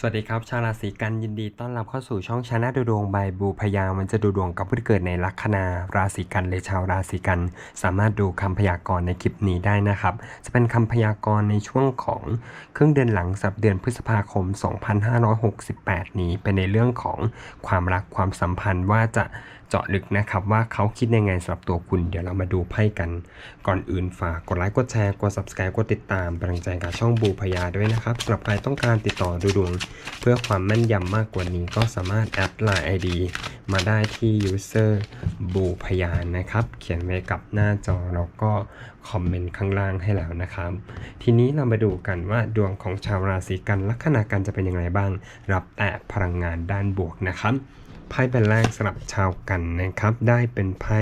สวัสดีครับ ชาวราศีกันยินดีต้อนรับเข้าสู่ช่องชาแนลดูดวงบายบูพยามันจะดูดวงกับผู้ที่เกิดในลัคนาราศีกันเลยชาวราศีกัน สามารถดูคำพยากรณ์ในคลิปนี้ได้นะครับ จะเป็นคำพยากรณ์ในช่วงของครึ่งเดือนหลังสัปเดือนพฤษภาคม 2568 นี้เป็นในเรื่องของความรักความสัมพันธ์ว่าจะ เจาะลึกนะครับว่าเขาคิดยังไงสำหรับตัวคุณ เดี๋ยวเรามาดูไพ่กัน ก่อนอื่นฝากกดไลค์กดแชร์กด subscribe กดติดตามเป็นกำลังใจกับช่องบูพยาด้วยนะครับสำหรับใครต้องการติดต่อดูดวง เพื่อความแม่นยำมากกว่านี้ก็สามารถแอดไลน์ ID มาได้ที่ user บูพยานนะครับ เขียนไว้กับหน้าจอแล้วก็คอมเมนต์ข้างล่างให้แล้วนะครับ ทีนี้เรามาดูกันว่าดวงของชาวราศีกันลัคนากันจะเป็นอย่างไรบ้าง รับแต่พลังงานด้านบวกนะครับ ไพ่ใบแรกสำหรับชาวกันนะครับ ได้เป็นไพ่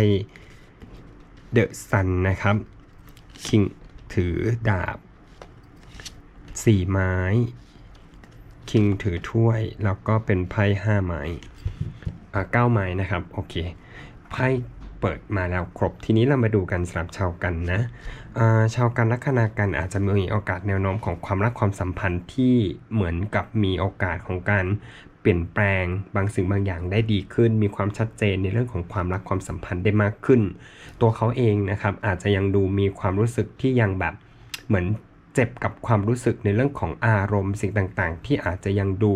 เดอะซันนะครับคิงถือดาบสี่ไม้คิงถือถ้วย แล้วก็เป็นไพ่ห้าไม้อ่าเก้าไม้นะครับ โอเค ไพ่เปิดมาแล้วครบ ทีนี้เรามาดูกันสำหรับชาวกันนะาชาวกันลัคนากันอาจจะมีโอกาสแนวโน้มของความรักความสัมพันธ์ที่เหมือนกับมีโอกาสของการ เปลี่ยนแปลงบางสิ่งบางอย่างได้ดีขึ้น มีความชัดเจนในเรื่องของความรักความสัมพันธ์ได้มากขึ้น ตัวเขาเองนะครับอาจจะยังดูมีความรู้สึกที่ยังแบบเหมือน เจ็บกับความรู้สึกในเรื่องของอารมณ์สิ่งต่างๆ ที่อาจจะยังดู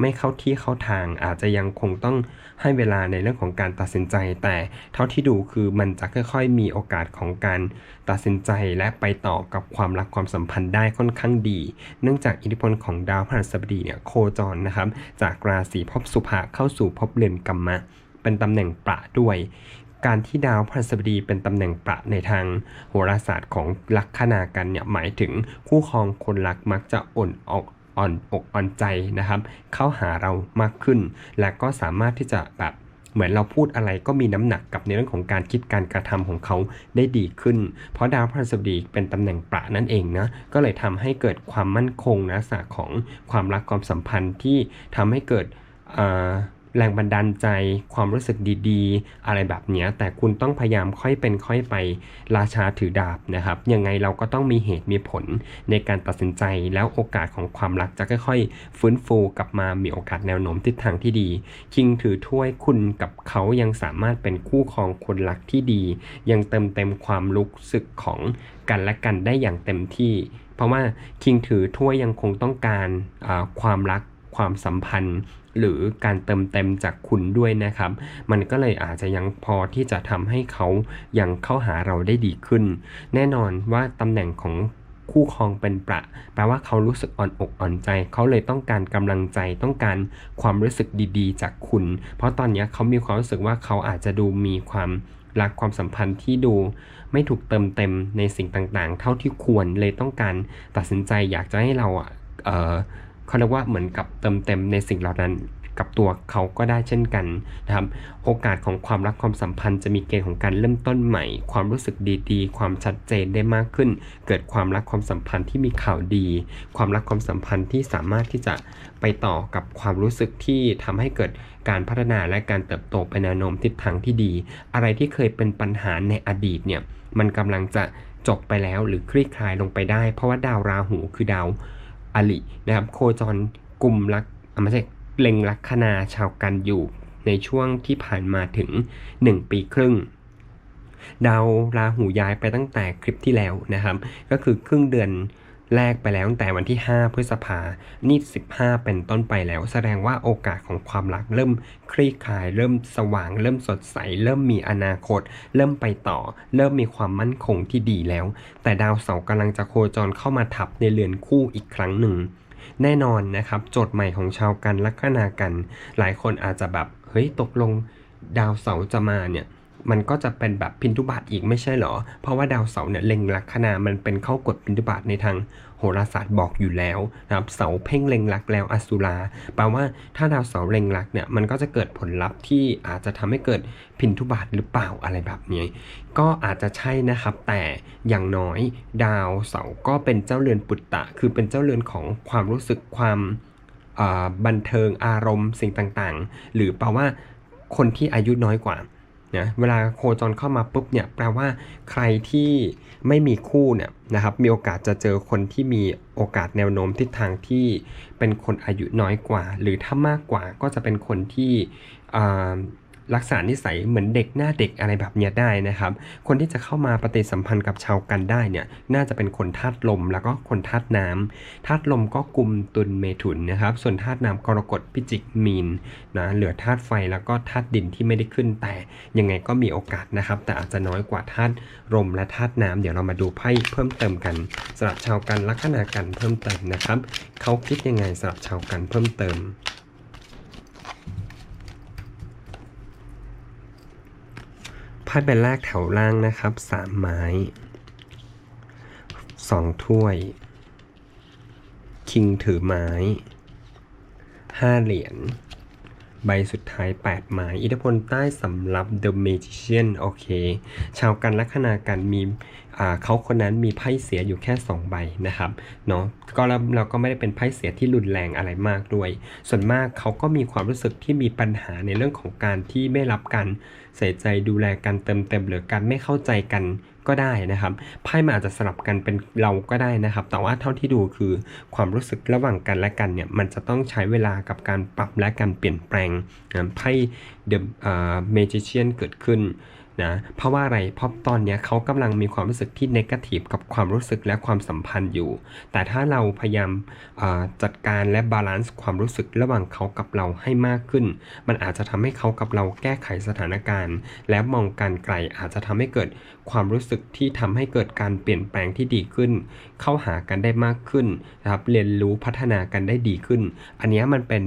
ไม่เข้าที่เข้าทาง อาจจะยังคงต้องให้เวลาในเรื่องของการตัดสินใจ แต่เท่าที่ดูคือมันจะค่อยๆ มีโอกาสของการตัดสินใจและไปต่อกับความรักความสัมพันธ์ได้ค่อนข้างดี เนื่องจากอิทธิพลของดาวพฤหัสบดีเนี่ยโคจรนะครับ จากราศีภพสุภะเข้าสู่ภพเรือนกัมมะเป็นตำแหน่งประด้วย การที่ดาวพฤหัสบดีเป็นตำแหน่งประในทางโหราศาสตร์ของลัคนากันเนี่ยหมายถึงคู่ครองคนรักมักจะอ่อนออกอ่อนอกอ่อนใจนะครับ เข้าหาเรามากขึ้น และก็สามารถที่จะแบบเหมือนเราพูดอะไรก็มีน้ำหนักกับในเรื่องของการคิดการกระทำของเขาได้ดีขึ้น เพราะดาวพฤหัสบดีเป็นตำแหน่งประนั่นเองนะ ก็เลยทำให้เกิดความมั่นคงนะลักษณะของความรักความสัมพันธ์ที่ทำให้เกิดอ่า แรงบันดาลใจ ความรู้สึกดีๆ อะไรแบบนี้แต่คุณต้องพยายามค่อยเป็นค่อยไปราชาถือดาบนะครับ ยังไงเราก็ต้องมีเหตุมีผลในการตัดสินใจแล้วโอกาสของความรักจะค่อยๆ ฟื้นฟูกลับมามีโอกาสแนวโน้มทิศทางที่ดี คิงถือถ้วยคุณกับเขายังสามารถเป็นคู่ครองคนรักที่ดี ยังเติมเต็มความรู้สึกของกันและกันได้อย่างเต็มที่ เพราะว่าคิงถือถ้วยยังคงต้องการความรัก ความสัมพันธ์ หรือการเติมเต็มจากคุณด้วยนะครับ มันก็เลยอาจจะยังพอที่จะทำให้เขายังเข้าหาเราได้ดีขึ้น แน่นอนว่าตำแหน่งของคู่ครองเป็นประ แปลว่าเขารู้สึกอ่อนอกอ่อนใจ เขาเลยต้องการกำลังใจ ต้องการความรู้สึกดีๆ จากคุณ เพราะตอนนี้เขามีความรู้สึกว่าเขาอาจจะดูมีความรักความสัมพันธ์ที่ดูไม่ถูกเติมเต็มในสิ่งต่างๆ เท่าที่ควรเลยต้องการตัดสินใจอยากจะให้เราอะ เขาเรียกว่าเหมือนกับเติมเต็มในสิ่งเหล่านั้นกับตัวเขาก็ได้เช่นกันนะครับ โอกาสของความรักความสัมพันธ์จะมีเกณฑ์ของการเริ่มต้นใหม่ ความรู้สึกดีๆ ความชัดเจนได้มากขึ้น เกิดความรักความสัมพันธ์ที่มีข่าวดี ความรักความสัมพันธ์ที่สามารถที่จะไปต่อกับความรู้สึกที่ทำให้เกิดการพัฒนาและการเติบโตไปแนวโน้มทิศทางที่ดี อะไรที่เคยเป็นปัญหาในอดีตเนี่ยมันกำลังจะจบไปแล้วหรือคลี่คลายลงไปได้ เพราะว่าดาวราหูคือดาว อลินะครับโคจรกลุ่มลักอไม่ใช่เล็งลัคนาชาวกันอยู่ในช่วงที่ผ่านมาถึง 1 ปีครึ่ง ดาวราหูย้ายไปตั้งแต่คลิปที่แล้วนะครับ ก็คือครึ่งเดือน แรกไปแล้วตั้งแต่วันที่ 5 พฤษภา นี่ 15 เป็นต้นไปแล้ว แสดงว่าโอกาสของความรักเริ่มคลี่คลาย เริ่มสว่าง เริ่มสดใส เริ่มมีอนาคต เริ่มไปต่อ เริ่มมีความมั่นคงที่ดีแล้ว แต่ดาวเสาร์กำลังจะโคจรเข้ามาทับในเรือนคู่อีกครั้งหนึ่ง แน่นอนนะครับ โจทย์ใหม่ของชาวกันลัคนากัน หลายคนอาจจะแบบ เฮ้ย ตกลง ดาวเสาร์จะมาเนี่ย มันก็จะเป็นแบบพินทุบาทอีกไม่ใช่เหรอ เพราะว่าดาวเสาร์เนี่ยเล็งลัคนา มันเป็นเข้ากฎพินทุบาทในทางโหราศาสตร์บอกอยู่แล้วนะครับ เสาเพ่งเล็งลักแล้วอสุราแปลว่าถ้าดาวเสาร์เล็งลักเนี่ยมันก็จะเกิดผลลัพธ์ที่อาจจะทำให้เกิดพินทุบาทหรือเปล่าอะไรแบบนี้ก็อาจจะใช่นะครับ แต่อย่างน้อยดาวเสาร์ก็เป็นเจ้าเรือนปุตตะ คือเป็นเจ้าเรือนของความรู้สึกความบันเทิงอารมณ์สิ่งต่างๆ หรือแปลว่าคนที่อายุน้อยกว่า นะเวลาโคจรเข้ามาปุ๊บเนี่ยแปลว่าใครที่ไม่มีคู่เนี่ยนะครับมีโอกาสจะเจอคนที่มีโอกาสแนวโน้มทิศทางที่เป็นคนอายุน้อยกว่า หรือถ้ามากกว่าก็จะเป็นคนที่ อ่าลักษณะนิสัยเหมือนเด็กหน้าเด็กอะไรแบบเนี้ยได้นะครับ คนที่จะเข้ามาปฏิสัมพันธ์กับชาวกันได้เนี่ยน่าจะเป็นคนธาตุลมแล้วก็คนธาตุน้ำธาตุลมก็กุมตุลเมถุนนะครับ ส่วนธาตุน้ำกรกฎพิจิกมีนนะเหลือธาตุไฟแล้วก็ธาตุดินที่ไม่ได้ขึ้นแต่ยังไงก็มีโอกาสนะครับ แต่อาจจะน้อยกว่าธาตุลมและธาตุน้ำเดี๋ยวเรามาดูไพ่เพิ่มเติมกันสำหรับชาวกันลัคนากันเพิ่มเติมนะครับเขาคิดยังไงสำหรับชาวกันเพิ่มเติม ไพ่ใบแรกแถวล่างนะครับสามไม้สองถ้วย คิงถือไม้ห้าเหรียญ ใบสุดท้าย 8 ไม้อิทธิพลใต้สำหรับ The Magician โอเค ชาวกันลัคนากันมีเขาคนนั้นมีไพ่เสียอยู่แค่ 2 ใบนะครับเนาะก็เราเราก็ไม่ได้เป็นไพ่เสียที่รุนแรงอะไรมากด้วย ส่วนมากเขาก็มีความรู้สึกที่มีปัญหาในเรื่องของการที่ไม่รับการ ใส่ใจดูแลกันเติมเต็มหรือการไม่เข้าใจกันก็ได้นะครับไพ่มันอาจจะสลับกันเป็นเราก็ได้นะครับ แต่ว่าเท่าที่ดูคือความรู้สึกระหว่างกันและกันเนี่ยมันจะต้องใช้เวลากับการปรับและการเปลี่ยนแปลงไพ่เดอะเมจิเชียนเกิดขึ้น นะเพราะว่าอะไรเพราะตอนนี้เขากำลังมีความรู้สึกที่เนกาทีฟกับความรู้สึกและความสัมพันธ์อยู่ แต่ถ้าเราพยายามจัดการและบาลานซ์ความรู้สึกระหว่างเขากับเราให้มากขึ้น มันอาจจะทำให้เขากับเราแก้ไขสถานการณ์ และมองการไกลอาจจะทำให้เกิดความรู้สึกที่ทำให้เกิดการเปลี่ยนแปลงที่ดีขึ้น เข้าหากันได้มากขึ้นนะครับเรียนรู้พัฒนากันได้ดีขึ้น อันนี้มันเป็น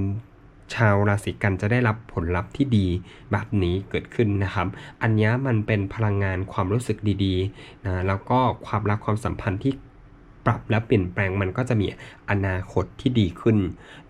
ชาวราศีกันจะได้รับผลลัพธ์ที่ดีแบบนี้เกิดขึ้นนะครับ อันนี้มันเป็นพลังงานความรู้สึกดีๆนะแล้วก็ความรักความสัมพันธ์ที่ ปรับและเปลี่ยนแปลงมันก็จะมีอนาคตที่ดีขึ้น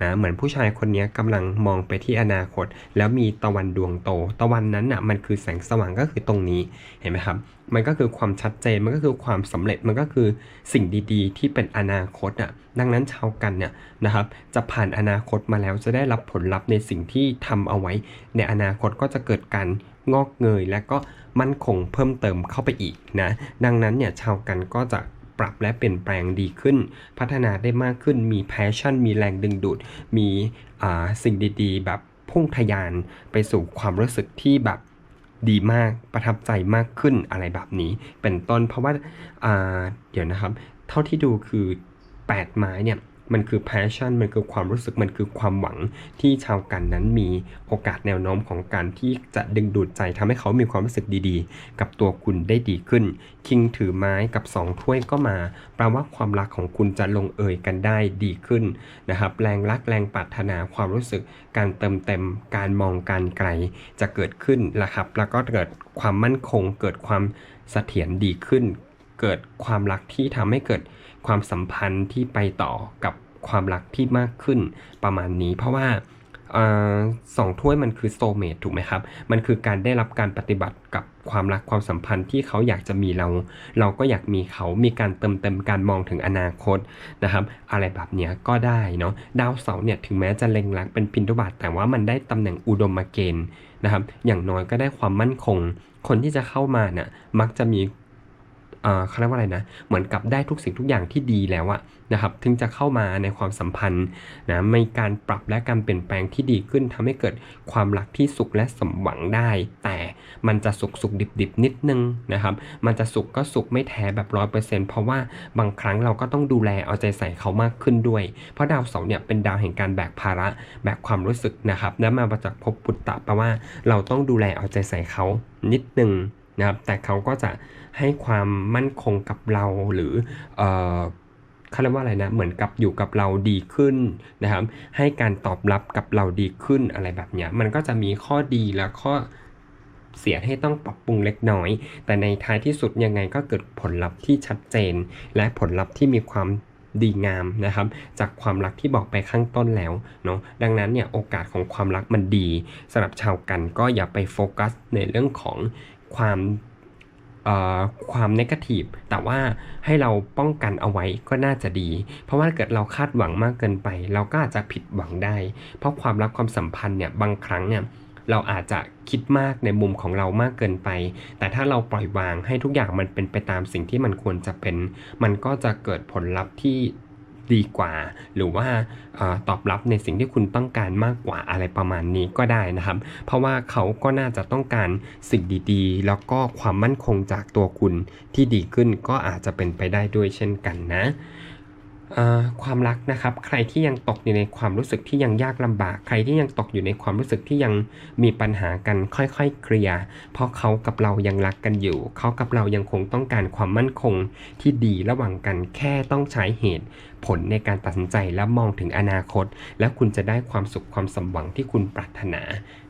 นะเหมือนผู้ชายคนนี้กำลังมองไปที่อนาคต แล้วมีตะวันดวงโต ตะวันนั้นน่ะมันคือแสงสว่างก็คือตรงนี้เห็นไหมครับ มันก็คือความชัดเจนมันก็คือความสำเร็จมันก็คือสิ่งดีๆ ที่เป็นอนาคตอะดังนั้นชาวกันเนี่ยนะครับจะผ่านอนาคตมาแล้วจะได้รับผลลัพธ์ในสิ่งที่ทำเอาไว้ ในอนาคตก็จะเกิดการงอกเงยและก็มั่นคงเพิ่มเติมเข้าไปอีกนะดังนั้นเนี่ยชาวกันก็จะ ปรับและเปลี่ยนแปลงดีขึ้น พัฒนาได้มากขึ้น มีแพชชั่น มีแรงดึงดูด มีอ่าสิ่งดีๆ แบบพุ่งทะยานไปสู่ความรู้สึกที่แบบดีมากประทับใจมากขึ้นอะไรแบบนี้ เป็นต้นเพราะว่าอ่าเดี๋ยวนะครับ เท่าที่ดูคือ 8 ไม้เนี่ย มันคือ passion มันคือความรู้สึกมันคือความหวังที่ชาวกันนั้นมีโอกาสแนวโน้มของการที่จะดึงดูดใจทำให้เขามีความรู้สึกดีๆ กับตัวคุณได้ดีขึ้น คิงถือไม้กับ 2 ถ้วยก็มาแปลว่าความรักของคุณจะลงเอยกันได้ดีขึ้นนะครับ แรงรักแรงปรารถนาความรู้สึก การเติมเต็มการมองการไกลจะเกิดขึ้นนะครับ แล้วก็เกิดความมั่นคง เกิดความเสถียรดีขึ้น เกิดความรักที่ทำให้เกิด ความสัมพันธ์ที่ไปต่อกับความรักที่มากขึ้นประมาณนี้ เพราะว่าอสองถ้วยมันคือโซเมตถูกไหมครับ มันคือการได้รับการปฏิบัติกับความรักความสัมพันธ์ที่เขาอยากจะมีเรา เราก็อยากมีเขามีการเติมเต็มการมองถึงอนาคตนะครับ อะไรแบบนี้ก็ได้เนาะดาวเสาร์เนี่ยถึงแม้จะเล็งรักเป็นพินทุบาทแต่ว่ามันได้ตำแหน่งอุดมเกณฑ์นะครับ อย่างน้อยก็ได้ความมั่นคง คนที่จะเข้ามาเนี่ยมักจะมี เขาเรียกว่าอะไรนะ เหมือนกับได้ทุกสิ่งทุกอย่างที่ดีแล้วอะนะครับ ถึงจะเข้ามาในความสัมพันธ์นะมีการปรับและการเปลี่ยนแปลงที่ดีขึ้นทำให้เกิดความรักที่สุขและสมหวังได้ แต่มันจะสุขสุขดิบดิบนิดนึงนะครับ มันจะสุขก็สุขไม่แท้แบบร้อยเปอร์เซ็นต์เพราะว่าบางครั้งเราก็ต้องดูแลเอาใจใส่เขามากขึ้นด้วย เพราะดาวเสาร์เนี่ยเป็นดาวแห่งการแบกภาระแบกความรู้สึกนะครับ และมาจากภพปุตตะแปลว่าเราต้องดูแลเอาใจใส่เขานิดนึง นะครับแต่เขาก็จะให้ความมั่นคงกับเราหรือเเขาเรียกว่าอะไรนะเหมือนกับอยู่กับเราดีขึ้นนะครับ ให้การตอบรับกับเราดีขึ้นอะไรแบบเนี้ยมันก็จะมีข้อดีและข้อเสียให้ต้องปรับปรุงเล็กน้อย แต่ในท้ายที่สุดยังไงก็เกิดผลลัพธ์ที่ชัดเจน และผลลัพธ์ที่มีความดีงามนะครับ จากความรักที่บอกไปข้างต้นแล้วเนาะดังนั้นเนี่ยโอกาสของความรักมันดีสำหรับชาวกันก็อย่าไปโฟกัสในเรื่องของ ความเอ่อความนกาทีฟแต่ว่าให้เราป้องกันเอาไว้ก็น่าจะดี เพราะว่าเกิดเราคาดหวังมากเกินไป เราก็อาจจะผิดหวังได้ เพราะความรักความสัมพันธ์เนี่ยบางครั้งเนี่ยเราอาจจะคิดมากในมุมของเรามากเกินไป แต่ถ้าเราปล่อยวางให้ทุกอย่างมันเป็นไปตามสิ่งที่มันควรจะเป็น มันก็จะเกิดผลลัพธ์ที่ ดีกว่า หรือว่าตอบรับในสิ่งที่คุณต้องการมากกว่าอะไรประมาณนี้ก็ได้นะครับ เพราะว่าเขาก็น่าจะต้องการสิ่งดีๆ แล้วก็ความมั่นคงจากตัวคุณที่ดีขึ้นก็อาจจะเป็นไปได้ด้วยเช่นกันนะความรักนะครับ ใครที่ยังตกอยู่ในความรู้สึกที่ยังยากลำบาก ใครที่ยังตกอยู่ในความรู้สึกที่ยังมีปัญหากันค่อยๆเคลียร์เพราะเขากับเรายังรักกันอยู่ เขากับเรายังคงต้องการความมั่นคงที่ดีระหว่างกันแค่ต้องใช้เหตุผลในการตัดสินใจและมองถึงอนาคต แล้วคุณจะได้ความสุขความสมหวังที่คุณปรารถนา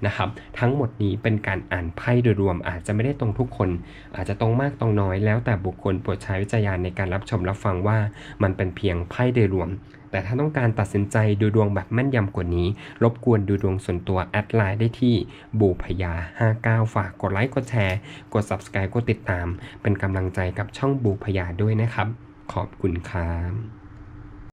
นะครับ ทั้งหมดนี้เป็นการอ่านไพ่โดยรวมอาจจะไม่ได้ตรงทุกคน อาจจะตรงมากตรงน้อยแล้วแต่บุคคลโปรดใช้วิจารณญาณในการรับชมรับฟังว่ามันเป็นเพียงไพ่โดยรวมแต่ถ้าต้องการตัดสินใจดูดวงแบบแม่นยำกว่านี้ รบกวนดูดวงส่วนตัวแอดไลน์ได้ที่บูพยา 59 ฝากกดไลค์ กดแชร์ กด subscribe กดติดตาม เป็นกำลังใจกับช่องบูพยาด้วยนะครับ ขอบคุณครับ